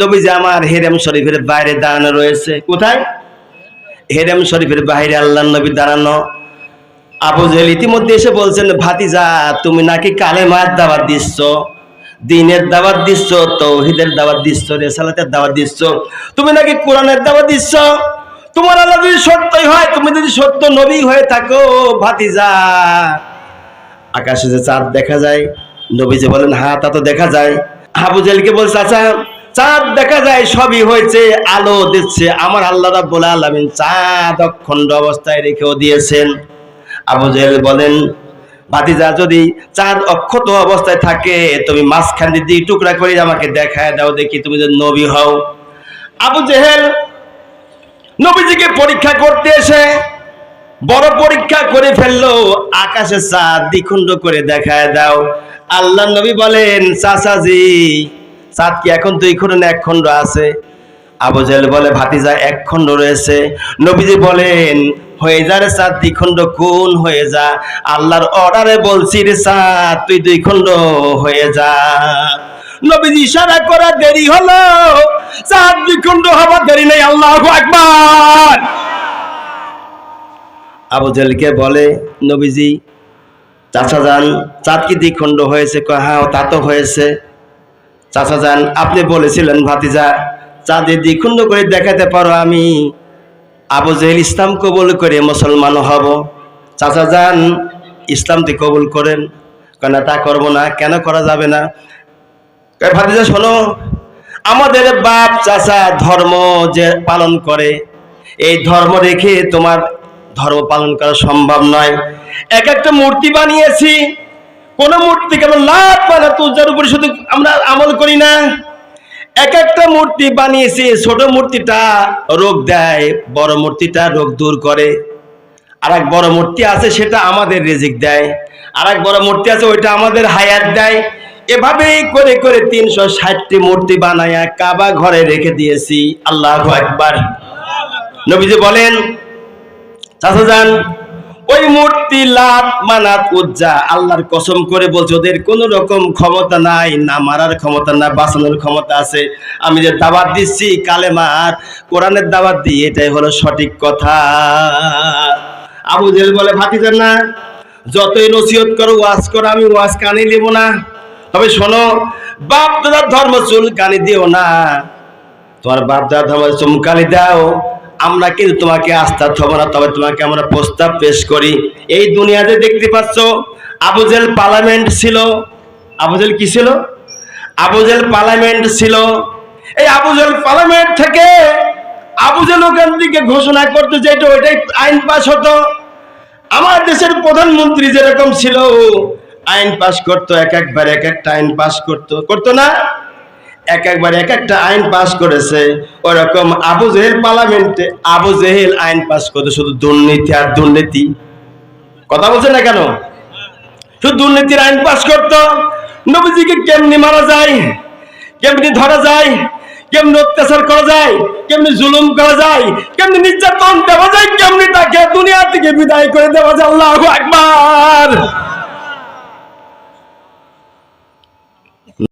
নবীজি আমার হেরেম শরীফের বাইরে দাঁড়ানো রয়েছে, কোথায়? হেরেম শরীফের বাইরে আল্লাহ নবী দাঁড়ানো। আবু জেল ইতিমধ্যে এসে বলছেন, ভাতিজা, তুমি নাকি কালে কালেমার দাবার দিচ্ছ? দিনের দাওয়াত দিচ্ছ, তৌহিদের দাবার দিচ্ছ, রেসালাতের দাবার দিচ্ছ? তুমি নাকি কোরআনের দাবার দিচ্ছ? তোমার আল্লাহ যদি সত্যই হয়, তুমি যদি সত্য নবী হয়ে থাকো, ভাতিজা। আকাশে যে চাঁদ দেখা যায় নবীজি বলেন হ্যাঁ তা তো দেখা যায়। আবু জেলকে বলছে আচ্ছা চাঁদ দেখা যায়, সবই হয়েছে, আলো দিচ্ছে। আমার আল্লাহ রাব্বুল আলামিন চাঁদ অখণ্ড অবস্থায় রেখেও দিয়েছেন। আবু জেহেল বলেন, ভাতিজা, যদি চাঁদ অক্ষত অবস্থায় থাকে, তুমি মাঝখান দিয়ে টুকরা করে আমাকে দেখায় দাও, দেখি তুমি যদি নবী হও। আবু জেহেল নবীজিকে পরীক্ষা করতে এসে বড় পরীক্ষা করে ফেলল, আকাশে চাঁদ দ্বিখণ্ড করে দেখায় দাও। আল্লাহ নবী বলেন, চাচাজি চাঁদ কি এখন দুই খণ্ড না এক খণ্ড আছে? আবু জেহেল বলে, ভাতিজা এক খণ্ড রয়েছে। নবীজি বলেন, হয়ে যা রে চাঁদ দ্বিখণ্ড কোন হয়ে যা। আল্লাহর অর্ডারে বলছি রে চাঁদ তুই দুই খণ্ড হয়ে যা। নবীজি ইশারা করা দেরি হলো। চাঁদ দ্বিখণ্ড হবার দেরি নেই, আল্লাহ আকবার। আবু জেলকে বলে, নবীজি, চাচা যান চাঁদ কি দ্বিখণ্ড হয়েছে? হ্যাঁ তা তো হয়েছে। চাচা যান, আপনি বলেছিলেন, ভাতিজা, চাঁদে দ্বিখণ্ড করে দেখাতে পারো আমি। আবু জেহেল ইসলাম কবুল করে মুসলমান হব। চাচা যান, ইসলামটি কবুল করেন। কেন তা করব না, কেন করা যাবে না? ভাতিজা, শোনো, আমাদের বাপ, চাচা ধর্ম যে পালন করে, এই ধর্ম রেখে তোমার ধর্ম পালন করা সম্ভব নয়। এক একটা মূর্তি বানিয়েছি কোন মূর্তি কেমন লাভ পানা তুজার উপরে শুধু আমরা আমল করি না। এক একটা মূর্তি বানিয়েছি, ছোট মূর্তিটা রোগ দেয়, বড় মূর্তিটা রোগ দূর করে। আর এক বড় মূর্তি আছে, সেটা আমাদের রেজিক দেয়। আর এক বড় মূর্তি আছে, ওইটা আমাদের হায়াত দেয়। এভাবেই করে করে তিনশো ষাটটি মূর্তি বানায়া কাবা ঘরে রেখে দিয়েছি। আল্লাহ একবার নবীজি বলেন, চাচা যান ওই মূর্তি লাত মানাত উজ্জা আল্লাহর কসম করে বলছে, ওদের কোন রকম ক্ষমতা নাই, না মারার ক্ষমতা, না বাঁচানোর ক্ষমতা আছে। আমি যে দাওয়াত দিচ্ছি কালেমার কোরআনের দাওয়াত দিই এটাই হলো সঠিক কথা। আবু জেল বলে ভাতিজান না, যতই নসিহত করো, ওয়াজ করো, আমি ওয়াজ কানে নেব না। তবে শোনো বাপ দাদার ধর্ম চুল কানে দিও না। তোমার বাপ দাদা ধর্ম চুমকালি দাও। আমরা কিন্তু তোমাকে আস্থা থব না তবে তোমাকে আমরা প্রস্তাব পেশ করি। এই দুনিয়াতে দেখতে পাচ্ছ আবুজেল পার্লামেন্ট ছিল। আবুজেল কি ছিল? আবুজেল পার্লামেন্ট ছিল। এই আবুজেল পার্লামেন্ট থেকে আবুজেল ওখান থেকে ঘোষণা করতে যেটা ওইটাই আইন পাস হতো। আমার দেশের প্রধানমন্ত্রী যেরকম ছিল, আইন পাস করতো, এক একবার এক একটা আইন পাস করতো। করতো না? এক একবার এক একটা আইন পাস করেছে। ওরকম আবু জেহেল পার্লামেন্টে আবু জেহেল আইন পাস করতো শুধু দুর্নীতি আর দুর্নীতি। কথা বলছে না কেন? শুধু দুর্নীতির আইন পাস করতো। নবীজিকে কেমনি মারা যায়? কেমনি ধরা যায়? কেমনি অত্যাচার করা যায়? কেমনি জুলুম করা যায়? কেমনি নির্যাতন দেওয়া যায়? কেমনি তাকে দুনিয়া থেকে বিদায় করে দেওয়া যায়? আল্লাহ আকবার!